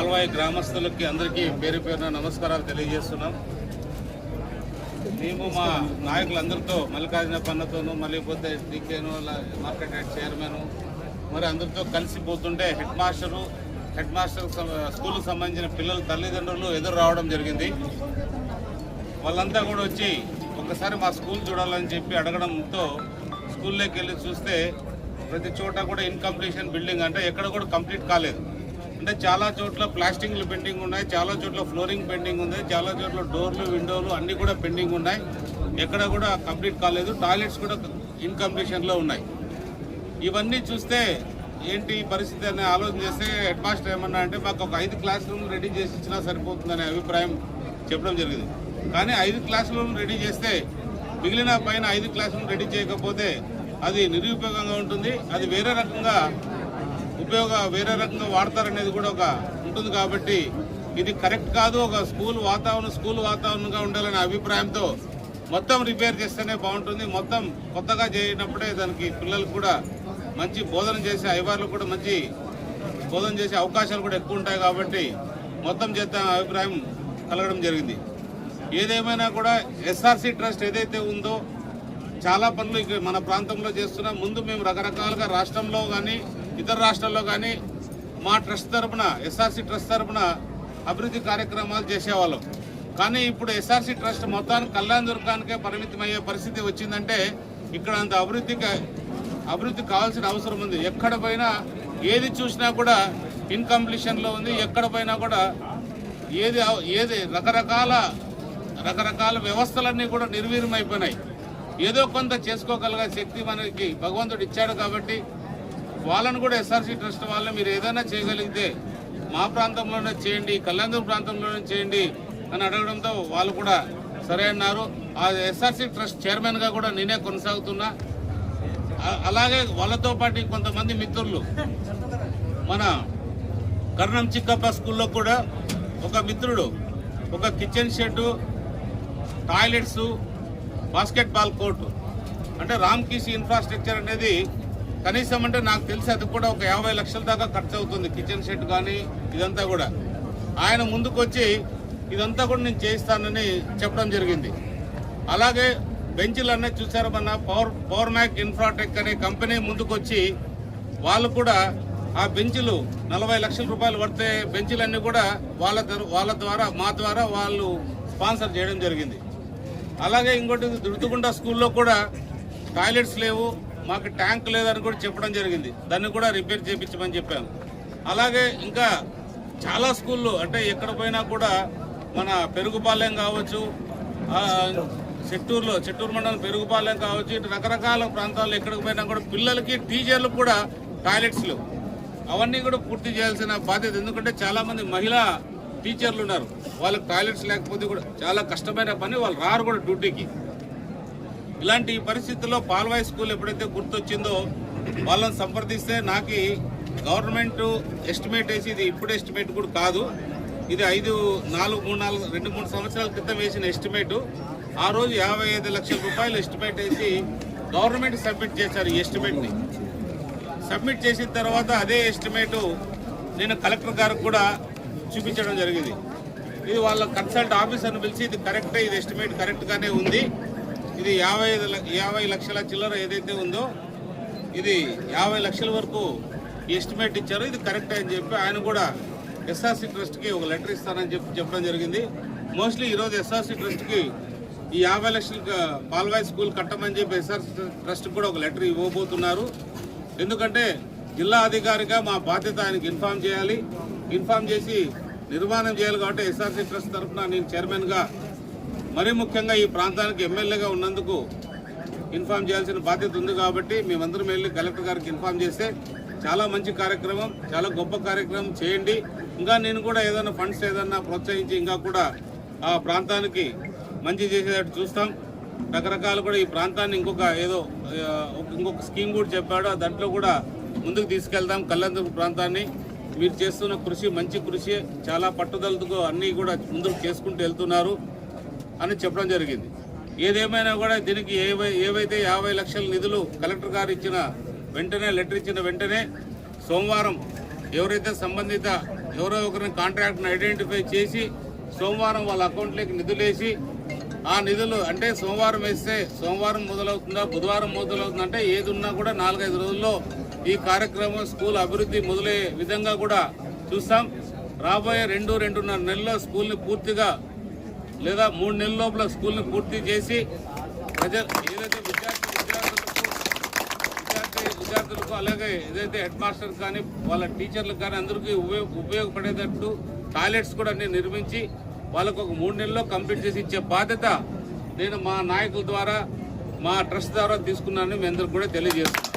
పాల్వాయి గ్రామస్తులకి అందరికీ పేరు పేరున నమస్కారాలు తెలియజేస్తున్నాం. మేము మా నాయకులందరితో మల్లికార్జున పన్నతోనూ మళ్ళీ పోతే డీకేను మార్కెట్ హెడ్ చైర్మన్ మరి అందరితో కలిసి పోతుంటే హెడ్ మాస్టరు హెడ్ మాస్టర్ స్కూల్కి సంబంధించిన పిల్లల తల్లిదండ్రులు ఎదురు రావడం జరిగింది. వాళ్ళంతా కూడా వచ్చి ఒకసారి మా స్కూల్ చూడాలని చెప్పి అడగడంతో స్కూల్లోకి వెళ్ళి చూస్తే ప్రతి చోట కూడా ఇన్కంప్లీషన్ బిల్డింగ్ అంటే ఎక్కడ కూడా కంప్లీట్ కాలేదు. అంటే చాలా చోట్ల ప్లాస్టింగ్లు పెండింగ్ ఉన్నాయి చాలా చోట్ల ఫ్లోరింగ్ పెండింగ్ ఉంది చాలా చోట్ల డోర్లు విండోలు అన్నీ కూడా పెండింగ్ ఉన్నాయి. ఎక్కడ కూడా కంప్లీట్ కాలేదు టాయిలెట్స్ కూడా ఇన్కంప్లీషన్లో ఉన్నాయి. ఇవన్నీ చూస్తే ఏంటి పరిస్థితి అనే ఆలోచన చేస్తే హెడ్ మాస్టర్ ఏమన్నా అంటే మాకు ఒక ఐదు క్లాస్ రూమ్ రెడీ చేసి ఇచ్చినా సరిపోతుందనే అభిప్రాయం చెప్పడం జరిగింది. కానీ ఐదు క్లాస్ రూమ్ రెడీ చేస్తే మిగిలిన పైన ఐదు క్లాస్ రూమ్ రెడీ చేయకపోతే అది నిరుపయోగంగా ఉంటుంది. అది వేరే రకంగా ఉపయోగ వేరే రకంగా వాడతారనేది కూడా ఒక ఉంటుంది కాబట్టి ఇది కరెక్ట్ కాదు. ఒక స్కూల్ వాతావరణం స్కూల్ వాతావరణంగా ఉండాలనే అభిప్రాయంతో మొత్తం రిపేర్ చేస్తేనే బాగుంటుంది. మొత్తం కొత్తగా చేయనప్పుడే దానికి పిల్లలకు కూడా మంచి బోధన చేసే అయ్యవార్లు కూడా మంచి బోధన చేసే అవకాశాలు కూడా ఎక్కువ ఉంటాయి కాబట్టి మొత్తం చేద్దాం అభిప్రాయం కలగడం జరిగింది. ఏదేమైనా కూడా ఎస్ఆర్సి ట్రస్ట్ ఏదైతే ఉందో చాలా పనులు మన ప్రాంతంలో చేస్తున్నాం. ముందు మేము రకరకాలుగా రాష్ట్రంలో కానీ ఇతర రాష్ట్రాల్లో కానీ మా ట్రస్ట్ తరపున ఎస్ఆర్సీ ట్రస్ట్ తరపున అభివృద్ధి కార్యక్రమాలు చేసేవాళ్ళం. కానీ ఇప్పుడు ఎస్ఆర్సీ ట్రస్ట్ మొత్తానికి కళ్యాణ దుర్గానికే పరిమితమయ్యే పరిస్థితి వచ్చిందంటే ఇక్కడ అంత అభివృద్ధికి అభివృద్ధి కావాల్సిన అవసరం ఉంది. ఎక్కడ పోయినా ఏది చూసినా కూడా ఇన్కంప్లీషన్లో ఉంది. ఎక్కడ పోయినా కూడా ఏది ఏది రకరకాల రకరకాల వ్యవస్థలన్నీ కూడా నిర్వీర్యమైపోయినాయి. ఏదో కొంత చేసుకోగలిగే శక్తి మనకి భగవంతుడు ఇచ్చాడు కాబట్టి వాళ్ళను కూడా ఎస్ఆర్సీ ట్రస్ట్ వాళ్ళని మీరు ఏదైనా చేయగలిగితే మా ప్రాంతంలోనే చేయండి కళ్యాణదుర్గ ప్రాంతంలోనే చేయండి అని అడగడంతో వాళ్ళు కూడా సరే అన్నారు. ఆ ఎస్ఆర్సీ ట్రస్ట్ చైర్మన్గా కూడా నేనే కొనసాగుతున్నా. అలాగే వాళ్ళతో పాటు కొంతమంది మిత్రులు. మన కర్ణం చిక్కప్ప స్కూల్లో కూడా ఒక మిత్రుడు ఒక kitchen shed toilets basketball court. అంటే రామ్కీసి ఇన్ఫ్రాస్ట్రక్చర్ అనేది కనీసం అంటే నాకు తెలిసి అది కూడా ఒక యాభై లక్షల దాకా ఖర్చు అవుతుంది. కిచెన్ షెడ్ కానీ ఇదంతా కూడా. ఆయన ముందుకొచ్చి ఇదంతా కూడా నేను చేయిస్తానని చెప్పడం జరిగింది. అలాగే బెంచ్లు అన్నీ చూసారు మన పవర్ పవర్ మ్యాక్ ఇన్ఫ్రాటెక్ అనే కంపెనీ ముందుకొచ్చి వాళ్ళు కూడా ఆ బెంచ్లు నలభై లక్షల రూపాయలు పడితే బెంచ్లన్నీ కూడా వాళ్ళ వాళ్ళ ద్వారా మా ద్వారా వాళ్ళు స్పాన్సర్ చేయడం జరిగింది. అలాగే ఇంకోటి దుర్దుగుండ స్కూల్లో కూడా టాయిలెట్స్ లేవు. మాకు ట్యాంక్ లేదని కూడా చెప్పడం జరిగింది. దాన్ని కూడా రిపేర్ చేయించమని చెప్పాము. అలాగే ఇంకా చాలా స్కూళ్ళు అంటే ఎక్కడ పోయినా కూడా మన పెరుగుపాలెం కావచ్చు చెట్టూరులో చెట్టూరు మండలం పెరుగుపాలెం కావచ్చు ఇటు రకరకాల ప్రాంతాల్లో ఎక్కడికి పోయినా కూడా పిల్లలకి టీచర్లకు కూడా టాయిలెట్స్ లేవు. అవన్నీ కూడా పూర్తి చేయాల్సిన బాధ్యత. ఎందుకంటే చాలామంది మహిళా టీచర్లు ఉన్నారు. వాళ్ళకి టాయిలెట్స్ లేకపోతే కూడా చాలా కష్టమైన పని వాళ్ళు రారు కూడా డ్యూటీకి. ఇలాంటి పరిస్థితుల్లో పాల్వాయి స్కూల్ ఎప్పుడైతే గుర్తొచ్చిందో వాళ్ళని సంప్రదిస్తే నాకు గవర్నమెంట్ ఎస్టిమేట్ వేసి ఇది ఇప్పుడు ఎస్టిమేట్ కూడా కాదు. ఇది ఐదు నాలుగు మూడు నాలుగు రెండు మూడు సంవత్సరాల క్రితం వేసిన ఎస్టిమేటు. ఆ రోజు యాభై ఐదు లక్షల రూపాయలు ఎస్టిమేట్ వేసి గవర్నమెంట్ సబ్మిట్ చేశారు ఈ ఎస్టిమేట్ని. సబ్మిట్ చేసిన తర్వాత అదే ఎస్టిమేటు నేను కలెక్టర్ గారికి కూడా చూపించడం జరిగింది. ఇది వాళ్ళ కన్సల్ట్ ఆఫీసర్ని పిలిచి ఇది కరెక్టే ఇది ఎస్టిమేట్ కరెక్ట్గానే ఉంది. ఇది యాభై ఐదు యాభై లక్షల చిల్లర ఏదైతే ఉందో ఇది యాభై లక్షల వరకు ఎస్టిమేట్ ఇచ్చారు. ఇది కరెక్ట్ అని చెప్పి ఆయన కూడా ఎస్ఆర్సీ ట్రస్ట్కి ఒక లెటర్ ఇస్తానని చెప్పి చెప్పడం జరిగింది. మోస్ట్లీ ఈరోజు ఎస్ఆర్సీ ట్రస్ట్కి ఈ యాభై లక్షల పాల్వాయి స్కూల్ కట్టమని చెప్పి ఎస్ఆర్సి ట్రస్ట్కి కూడా ఒక లెటర్ ఇవ్వబోతున్నారు. ఎందుకంటే జిల్లా అధికారిగా మా బాధ్యత ఆయనకి ఇన్ఫామ్ చేయాలి. ఇన్ఫామ్ చేసి నిర్మాణం చేయాలి కాబట్టి ఎస్ఆర్సీ ట్రస్ట్ తరఫున నేను చైర్మన్గా మరీ ముఖ్యంగా ఈ ప్రాంతానికి ఎమ్మెల్యేగా ఉన్నందుకు ఇన్ఫామ్ చేయాల్సిన బాధ్యత ఉంది కాబట్టి మేమందరం వెళ్ళి కలెక్టర్ గారికి ఇన్ఫామ్ చేస్తే చాలా మంచి కార్యక్రమం చాలా గొప్ప కార్యక్రమం చేయండి. ఇంకా నేను కూడా ఏదైనా ఫండ్స్ ఏదైనా ప్రోత్సహించి ఇంకా కూడా ఆ ప్రాంతానికి మంచి చేసేటట్టు చూస్తాం. రకరకాలు కూడా ఈ ప్రాంతాన్ని ఇంకొక ఏదో ఇంకొక స్కీమ్ కూడా చెప్పాడు. దాంట్లో కూడా ముందుకు తీసుకెళ్దాం కళ్యాణ ప్రాంతాన్ని. మీరు చేస్తున్న కృషి మంచి కృషి. చాలా పట్టుదలతో అన్నీ కూడా ముందుకు చేసుకుంటూ వెళ్తున్నారు. అని చెప్పడం జరిగింది. ఏదేమైనా కూడా దీనికి ఏవై ఏవైతే యాభై లక్షల నిధులు కలెక్టర్ గారు ఇచ్చిన వెంటనే లెటర్ ఇచ్చిన వెంటనే సోమవారం ఎవరైతే సంబంధిత ఎవరో ఒకరిని కాంట్రాక్ట్ని ఐడెంటిఫై చేసి సోమవారం వాళ్ళ అకౌంట్లోకి నిధులు వేసి ఆ నిధులు అంటే సోమవారం వేస్తే సోమవారం మొదలవుతుందా బుధవారం మొదలవుతుందా అంటే ఏది ఉన్నా కూడా నాలుగైదు రోజుల్లో ఈ కార్యక్రమం స్కూల్ అభివృద్ధి మొదలయ్యే విధంగా కూడా చూస్తాం. రాబోయే రెండు రెండున్నర నెలల్లో స్కూల్ని పూర్తిగా లేదా మూడు నెలల లోపల స్కూల్ని పూర్తి చేసి ప్రజలు ఏదైతే విద్యార్థి విద్యార్థులకు విద్యార్థి విద్యార్థులకు అలాగే ఏదైతే హెడ్ మాస్టర్ కానీ వాళ్ళ టీచర్లకు కానీ అందరికీ ఉపయోగ ఉపయోగపడేటట్టు టాయిలెట్స్ కూడా నేను నిర్మించి వాళ్ళకు ఒక మూడు నెలల్లో కంప్లీట్ చేసి ఇచ్చే బాధ్యత నేను మా నాయకుల ద్వారా మా ట్రస్ట్ ద్వారా తీసుకున్నానని మీ అందరికి కూడా తెలియజేస్తున్నాను.